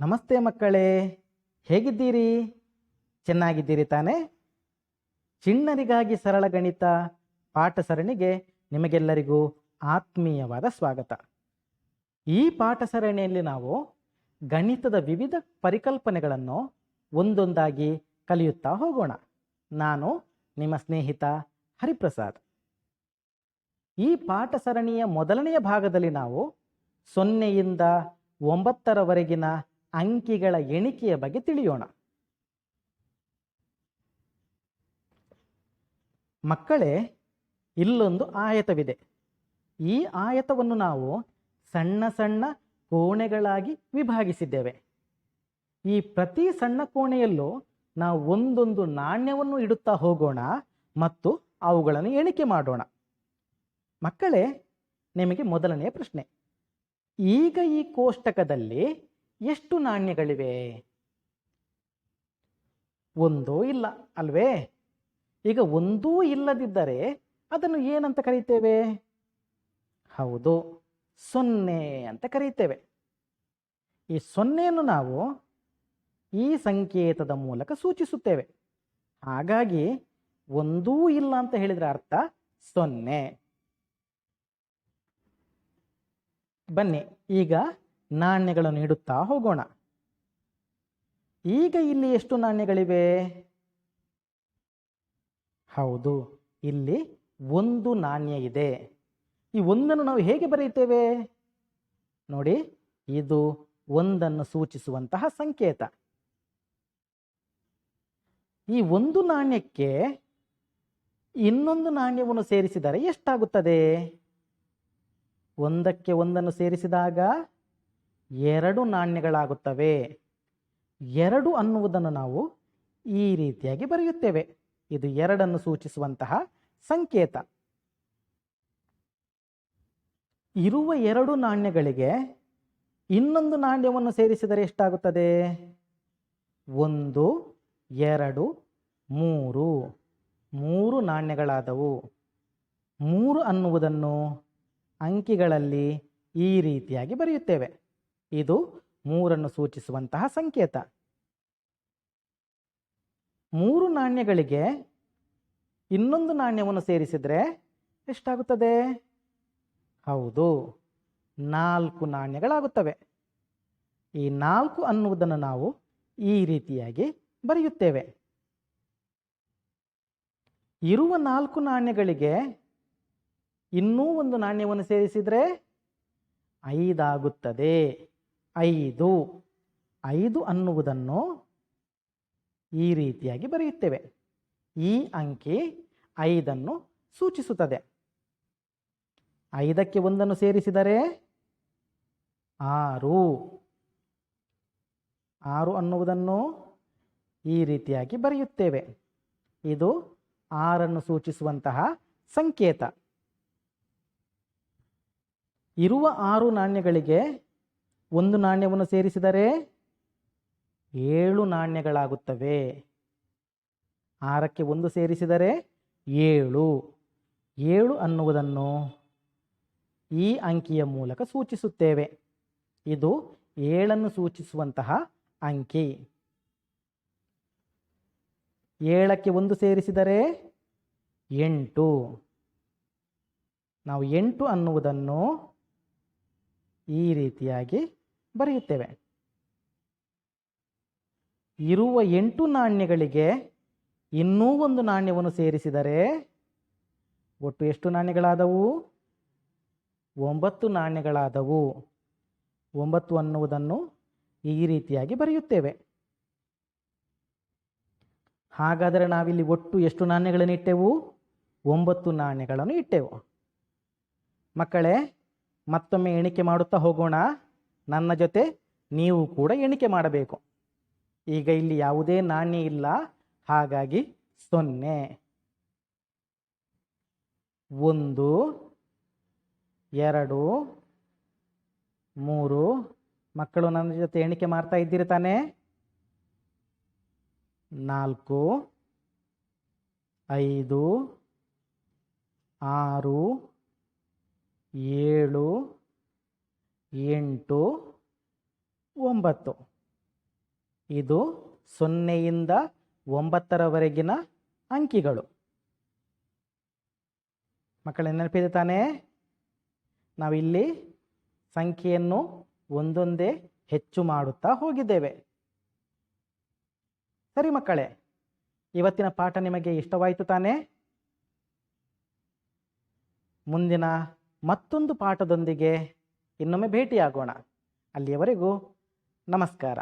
ನಮಸ್ತೆ ಮಕ್ಕಳೇ, ಹೇಗಿದ್ದೀರಿ? ಚೆನ್ನಾಗಿದ್ದೀರಿ ತಾನೇ? ಚಿಣ್ಣರಿಗಾಗಿ ಸರಳ ಗಣಿತ ಪಾಠ ಸರಣಿಗೆ ನಿಮಗೆಲ್ಲರಿಗೂ ಆತ್ಮೀಯವಾದ ಸ್ವಾಗತ. ಈ ಪಾಠ ಸರಣಿಯಲ್ಲಿ ನಾವು ಗಣಿತದ ವಿವಿಧ ಪರಿಕಲ್ಪನೆಗಳನ್ನು ಒಂದೊಂದಾಗಿ ಕಲಿಯುತ್ತಾ ಹೋಗೋಣ. ನಾನು ನಿಮ್ಮ ಸ್ನೇಹಿತ ಹರಿಪ್ರಸಾದ್. ಈ ಪಾಠ ಸರಣಿಯ ಮೊದಲನೆಯ ಭಾಗದಲ್ಲಿ ನಾವು ಸೊನ್ನೆಯಿಂದ ಒಂಬತ್ತರವರೆಗಿನ ಅಂಕಿಗಳ ಎಣಿಕೆಯ ಬಗ್ಗೆ ತಿಳಿಯೋಣ. ಮಕ್ಕಳೇ, ಇಲ್ಲೊಂದು ಆಯತವಿದೆ. ಈ ಆಯತವನ್ನು ನಾವು ಸಣ್ಣ ಸಣ್ಣ ಕೋಣೆಗಳಾಗಿ ವಿಭಾಗಿಸಿದ್ದೇವೆ. ಈ ಪ್ರತಿ ಸಣ್ಣ ಕೋಣೆಯಲ್ಲೂ ನಾವು ಒಂದೊಂದು ನಾಣ್ಯವನ್ನು ಇಡುತ್ತಾ ಹೋಗೋಣ ಮತ್ತು ಅವುಗಳನ್ನು ಎಣಿಕೆ ಮಾಡೋಣ. ಮಕ್ಕಳೇ, ನಿಮಗೆ ಮೊದಲನೆಯ ಪ್ರಶ್ನೆ. ಈಗ ಈ ಕೋಷ್ಟಕದಲ್ಲಿ ಎಷ್ಟು ನಾಣ್ಯಗಳಿವೆ? ಒಂದೂ ಇಲ್ಲ, ಅಲ್ವೇ? ಈಗ ಒಂದೂ ಇಲ್ಲದಿದ್ದರೆ ಅದನ್ನು ಏನಂತ ಕರೀತೇವೆ? ಹೌದು, ಸೊನ್ನೆ ಅಂತ ಕರೀತೇವೆ. ಈ ಸೊನ್ನೆಯನ್ನು ನಾವು ಈ ಸಂಕೇತದ ಮೂಲಕ ಸೂಚಿಸುತ್ತೇವೆ. ಹಾಗಾಗಿ ಒಂದೂ ಇಲ್ಲ ಅಂತ ಹೇಳಿದ್ರೆ ಅರ್ಥ, ಸೊನ್ನೆ. ಬನ್ನಿ, ಈಗ ನಾಣ್ಯಗಳನ್ನು ಇಡುತ್ತಾ ಹೋಗೋಣ. ಈಗ ಇಲ್ಲಿ ಎಷ್ಟು ನಾಣ್ಯಗಳಿವೆ? ಹೌದು, ಇಲ್ಲಿ ಒಂದು ನಾಣ್ಯ ಇದೆ. ಈ ಒಂದನ್ನು ನಾವು ಹೇಗೆ ಬರೆಯುತ್ತೇವೆ? ನೋಡಿ, ಇದು ಒಂದನ್ನು ಸೂಚಿಸುವಂತಹ ಸಂಕೇತ. ಈ ಒಂದು ನಾಣ್ಯಕ್ಕೆ ಇನ್ನೊಂದು ನಾಣ್ಯವನ್ನು ಸೇರಿಸಿದರೆ ಎಷ್ಟಾಗುತ್ತದೆ? ಒಂದಕ್ಕೆ ಒಂದನ್ನು ಸೇರಿಸಿದಾಗ ಎರಡು ನಾಣ್ಯಗಳಾಗುತ್ತವೆ. ಎರಡು ಅನ್ನುವುದನ್ನು ನಾವು ಈ ರೀತಿಯಾಗಿ ಬರೆಯುತ್ತೇವೆ. ಇದು ಎರಡನ್ನು ಸೂಚಿಸುವಂತಹ ಸಂಕೇತ. ಇರುವ ಎರಡು ನಾಣ್ಯಗಳಿಗೆ ಇನ್ನೊಂದು ನಾಣ್ಯವನ್ನು ಸೇರಿಸಿದರೆ ಎಷ್ಟಾಗುತ್ತದೆ? ಒಂದು, ಎರಡು, ಮೂರು. ಮೂರು ನಾಣ್ಯಗಳಾದವು. ಮೂರು ಅನ್ನುವುದನ್ನು ಅಂಕಿಗಳಲ್ಲಿ ಈ ರೀತಿಯಾಗಿ ಬರೆಯುತ್ತೇವೆ. ಇದು ಮೂರನ್ನು ಸೂಚಿಸುವಂತಹ ಸಂಕೇತ. ಮೂರು ನಾಣ್ಯಗಳಿಗೆ ಇನ್ನೊಂದು ನಾಣ್ಯವನ್ನು ಸೇರಿಸಿದರೆ ಎಷ್ಟಾಗುತ್ತದೆ? ಹೌದು, ನಾಲ್ಕು ನಾಣ್ಯಗಳಾಗುತ್ತವೆ. ಈ ನಾಲ್ಕು ಅನ್ನುವುದನ್ನು ನಾವು ಈ ರೀತಿಯಾಗಿ ಬರೆಯುತ್ತೇವೆ. ಇರುವ ನಾಲ್ಕು ನಾಣ್ಯಗಳಿಗೆ ಇನ್ನೂ ಒಂದು ನಾಣ್ಯವನ್ನು ಸೇರಿಸಿದರೆ ಐದಾಗುತ್ತದೆ. ಐದು. ಐದು ಅನ್ನುವುದನ್ನು ಈ ರೀತಿಯಾಗಿ ಬರೆಯುತ್ತೇವೆ. ಈ ಅಂಕಿ ಐದನ್ನು ಸೂಚಿಸುತ್ತದೆ. ಐದಕ್ಕೆ ಒಂದನ್ನು ಸೇರಿಸಿದರೆ ಆರು. ಆರು ಅನ್ನುವುದನ್ನು ಈ ರೀತಿಯಾಗಿ ಬರೆಯುತ್ತೇವೆ. ಇದು ಆರನ್ನು ಸೂಚಿಸುವಂತಹ ಸಂಕೇತ. ಇರುವ ಆರು ನಾಣ್ಯಗಳಿಗೆ ಒಂದು ನಾಣ್ಯವನ್ನು ಸೇರಿಸಿದರೆ ಏಳು ನಾಣ್ಯಗಳಾಗುತ್ತವೆ. ಆರಕ್ಕೆ ಒಂದು ಸೇರಿಸಿದರೆ ಏಳು. ಏಳು ಅನ್ನುವುದನ್ನು ಈ ಅಂಕಿಯ ಮೂಲಕ ಸೂಚಿಸುತ್ತೇವೆ. ಇದು ಏಳನ್ನು ಸೂಚಿಸುವಂತಹ ಅಂಕಿ. ಏಳಕ್ಕೆ ಒಂದು ಸೇರಿಸಿದರೆ ಎಂಟು. ನಾವು ಎಂಟು ಅನ್ನುವುದನ್ನು ಈ ರೀತಿಯಾಗಿ ಬರೆಯುತ್ತೇವೆ. ಇರುವ ಎಂಟು ನಾಣ್ಯಗಳಿಗೆ ಇನ್ನೂ ಒಂದು ನಾಣ್ಯವನ್ನು ಸೇರಿಸಿದರೆ ಒಟ್ಟು ಎಷ್ಟು ನಾಣ್ಯಗಳಾದವು? ಒಂಬತ್ತು ನಾಣ್ಯಗಳಾದವು. ಒಂಬತ್ತು ಅನ್ನುವುದನ್ನು ಈ ರೀತಿಯಾಗಿ ಬರೆಯುತ್ತೇವೆ. ಹಾಗಾದರೆ ನಾವಿಲ್ಲಿ ಒಟ್ಟು ಎಷ್ಟು ನಾಣ್ಯಗಳನ್ನು ಇಟ್ಟೆವು? ಒಂಬತ್ತು ನಾಣ್ಯಗಳನ್ನು ಇಟ್ಟೆವು. ಮಕ್ಕಳೇ, ಮತ್ತೊಮ್ಮೆ ಎಣಿಕೆ ಮಾಡುತ್ತಾ ಹೋಗೋಣ. ನನ್ನ ಜೊತೆ ನೀವು ಕೂಡ ಎಣಿಕೆ ಮಾಡಬೇಕು. ಈಗ ಇಲ್ಲಿ ಯಾವುದೇ ನಾಣ್ಯ ಇಲ್ಲ. ಹಾಗಾಗಿ ಸೊನ್ನೆ. ಒಂದು, ಎರಡು, ಮೂರು. ಮಕ್ಕಳು ನನ್ನ ಜೊತೆ ಎಣಿಕೆ ಮಾಡ್ತಾ ಇದ್ದೀರಿ ತಾನೇ? ನಾಲ್ಕು, ಐದು, ಆರು, ಏಳು ಎಂಟು ಒಂಬತ್ತು. ಇದು ಸೊನ್ನೆಯಿಂದ ಒಂಬತ್ತರವರೆಗಿನ ಅಂಕಿಗಳು. ಮಕ್ಕಳೇ, ನೆನಪಿದೆ ತಾನೇ? ನಾವಿಲ್ಲಿ ಸಂಖ್ಯೆಯನ್ನು ಒಂದೊಂದೇ ಹೆಚ್ಚು ಮಾಡುತ್ತಾ ಹೋಗಿದ್ದೇವೆ. ಸರಿ ಮಕ್ಕಳೇ, ಇವತ್ತಿನ ಪಾಠ ನಿಮಗೆ ಇಷ್ಟವಾಯಿತು ತಾನೇ? ಮುಂದಿನ ಮತ್ತೊಂದು ಪಾಠದೊಂದಿಗೆ ಇನ್ನೊಮ್ಮೆ ಭೇಟಿಯಾಗೋಣ. ಅಲ್ಲಿಯವರೆಗೂ ನಮಸ್ಕಾರ.